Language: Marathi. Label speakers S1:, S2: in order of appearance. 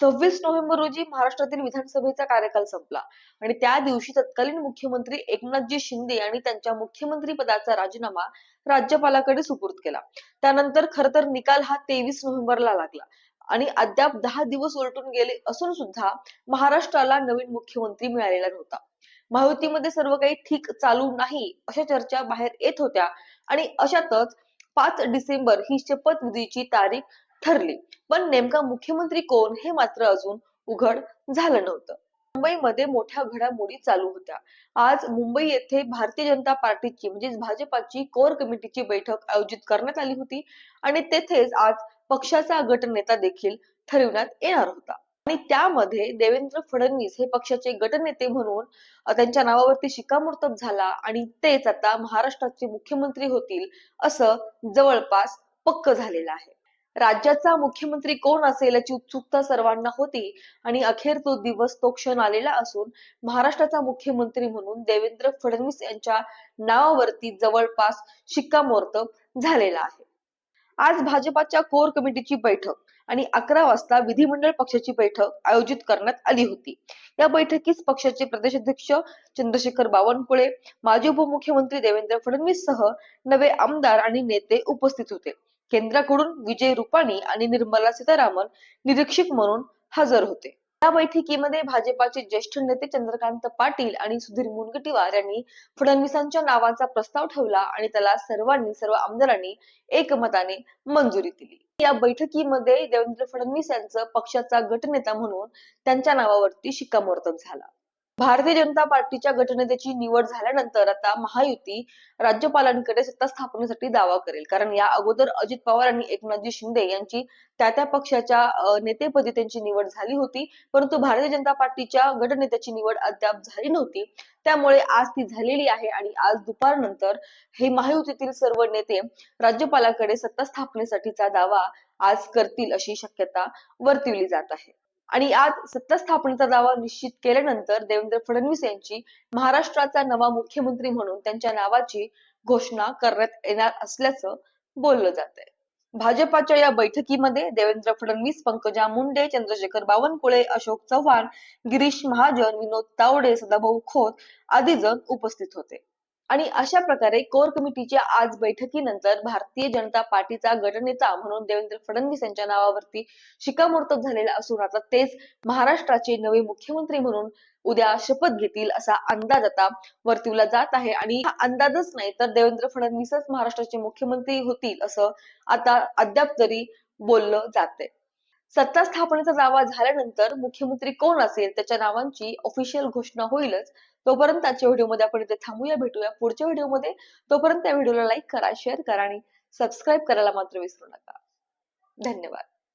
S1: सव्वीस नोव्हेंबर रोजी महाराष्ट्रातील विधानसभेचा कार्यकाल संपला. आणि त्या दिवशी तत्कालीन मुख्यमंत्री एकनाथजी शिंदे यांनी त्यांच्या मुख्यमंत्री पदाचा राजीनामा राज्यपालाकडे सुपूर्द केला. त्यानंतर खर तर निकाल हा तेवीस नोव्हेंबरला लागला. आणि अद्याप दहा दिवस उलटून गेले असून सुद्धा महाराष्ट्राला नवीन मुख्यमंत्री मिळालेला नव्हता. महायुतीमध्ये सर्व काही ठीक चालू नाही अशा चर्चा बाहेर येत होत्या. आणि अशातच पाच डिसेंबर ही शपथविधीची तारीख ठरली. पण नेमका मुख्यमंत्री कोण हे मात्र अजून उघड झालं नव्हतं. मुंबईमध्ये मोठ्या घडामोडी चालू होत्या. आज मुंबई येथे भारतीय जनता पार्टीची म्हणजेच भाजपाची कोर कमिटीची बैठक आयोजित करण्यात आली होती आणि तेथेच आज पक्षाचा गटनेता देखील ठरविण्यात येणार होता. आणि त्यामध्ये देवेंद्र फडणवीस हे पक्षाचे गटनेते म्हणून त्यांच्या नावावरती शिक्कामोर्तब झाला आणि तेच आता महाराष्ट्राचे मुख्यमंत्री होतील असं जवळपास पक्क झालेलं आहे. राज्याचा मुख्यमंत्री कोण असेल याची उत्सुकता सर्वांना होती आणि अखेर तो दिवस तो क्षण आलेला असून महाराष्ट्राचा मुख्यमंत्री म्हणून देवेंद्र फडणवीस यांच्या नावावरती जवळपास शिक्कामोर्तब झालेला आहे. आज भाजपाच्या कोर कमिटीची बैठक आणि अकरा वाजता विधिमंडळ पक्षाची बैठक आयोजित करण्यात आली होती. या बैठकीस पक्षाचे प्रदेशाध्यक्ष चंद्रशेखर बावनकुळे माजी उपमुख्यमंत्री देवेंद्र फडणवीस सह नवे आमदार आणि नेते उपस्थित होते. केंद्राकडून विजय रुपाणी आणि निर्मला सीतारामन निरीक्षक म्हणून हजर होते. या बैठकीमध्ये भाजपाचे ज्येष्ठ नेते चंद्रकांत पाटील आणि सुधीर मुनगंटीवार यांनी फडणवीसांच्या नावाचा प्रस्ताव ठेवला आणि त्याला सर्वांनी सर्व आमदारांनी एकमताने मंजुरी दिली. या बैठकीमध्ये देवेंद्र फडणवीस यांचं पक्षाचा गटनेता म्हणून त्यांच्या नावावरती शिक्कामोर्तब झाला. भारतीय जनता पार्टीच्या गटनेत्याची निवड झाल्यानंतर आता महायुती राज्यपालांकडे सत्ता स्थापनेसाठी दावा करेल. कारण या अगोदर अजित पवार आणि एकनाथजी शिंदे यांची त्या त्या पक्षाच्या नेतेपदी त्यांची निवड झाली होती. परंतु भारतीय जनता पार्टीच्या गटनेत्याची निवड अद्याप झाली नव्हती. त्यामुळे आज ती झालेली आहे आणि आज दुपारनंतर हे महायुतीतील सर्व नेते राज्यपालाकडे सत्ता स्थापनेसाठीचा दावा आज करतील अशी शक्यता वर्तवली जात आहे. आणि आज सत्ता स्थापनेचा दावा निश्चित केल्यानंतर देवेंद्र फडणवीस यांची महाराष्ट्राचा नवा मुख्यमंत्री म्हणून त्यांच्या नावाची घोषणा करण्यात येणार असल्याचं बोललं जात आहे भाजपाच्या या बैठकीमध्ये देवेंद्र फडणवीस पंकजा मुंडे चंद्रशेखर बावनकुळे अशोक चव्हाण गिरीश महाजन विनोद तावडे सदाभाऊ खोत आदी जण उपस्थित होते. आणि अशा प्रकारे कोर कमिटीच्या आज बैठकीनंतर भारतीय जनता पार्टीचा गटनेता म्हणून देवेंद्र फडणवीस यांच्या नावावरती शिक्कामोर्तब झालेला असून आता तेच महाराष्ट्राचे नवे मुख्यमंत्री म्हणून उद्या शपथ घेतील असा अंदाज आता वर्तवला जात आहे. आणि हा अंदाजच नाही तर देवेंद्र फडणवीसच महाराष्ट्राचे मुख्यमंत्री होतील असं आता अद्याप तरी बोललं जाते सत्ता स्थापनेचा दावा झाल्यानंतर मुख्यमंत्री कोण असेल त्याच्या नावांची ऑफिशियल घोषणा होईलच. तोपर्यंत आजच्या व्हिडिओमध्ये आपण इथे थांबूया भेटूया. पुढच्या व्हिडिओमध्ये तोपर्यंत त्या व्हिडिओला लाईक करा शेअर करा आणि सबस्क्राईब करायला मात्र विसरू नका. धन्यवाद.